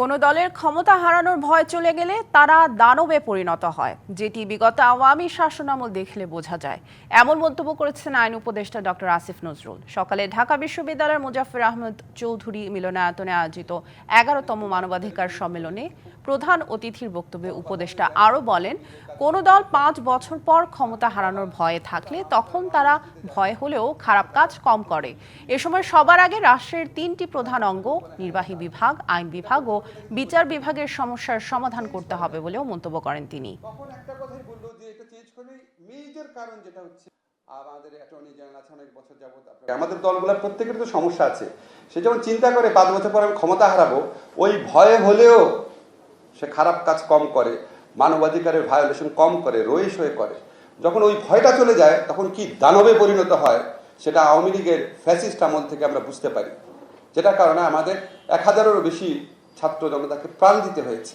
কোনো দলের ক্ষমতা হারানোর ভয় চলে গেলে তারা দানবে পরিণত হয়। যেটি বিগত আওয়ামী শাসনামল দেখলে বোঝা যায়। এমন মন্তব্য করেছেন আইন উপদেষ্টা ডক্টর আসিফ নজরুল। সকালে ঢাকা বিশ্ববিদ্যালয়ের মুজাফফর আহমদ চৌধুরী মিলনায়তনে আয়োজিত এগারোতম মানবাধিকার সম্মেলনে প্রধান অতিথির বক্তব্যে উপদেষ্টা আরও বলেন, কোনো দল পাঁচ বছর পর ক্ষমতা হারানোর ভয়ে থাকলে তখন তারা ভয় হলেও খারাপ কাজ কম করে। এ সময় সবার আগে রাষ্ট্রের তিনটি প্রধান অঙ্গ, নির্বাহী বিভাগ, আইন বিভাগ ও বিচার বিভাগের সমস্যার সমাধান করতে হবে বলেও মন্তব্য করেন তিনি। কারণ যেটা হচ্ছে। আমাদের অ্যাটর্নি জেনারেল আছে অনেক বছর যাবত আমাদের দলগুলোর প্রত্যেকের তো সমস্যা আছে। সে যখন চিন্তা করে পাঁচ বছর পর আমি ক্ষমতা হারাবো, ওই ভয়ে হলেও সে খারাপ কাজ কম করে, মানবাধিকারের ভায়োলেশন কম করে রয়েস হয়ে করে। যখন ওই ভয়টা চলে যায়, তখন কি দানবে পরিণত হয়, সেটা আওয়ামী লীগের ফ্যাসিস্ট আমল থেকে আমরা বুঝতে পারি। যেটার কারণে আমাদের এক হাজারেরও বেশি ছাত্র জনতাকে প্রাণ দিতে হয়েছে।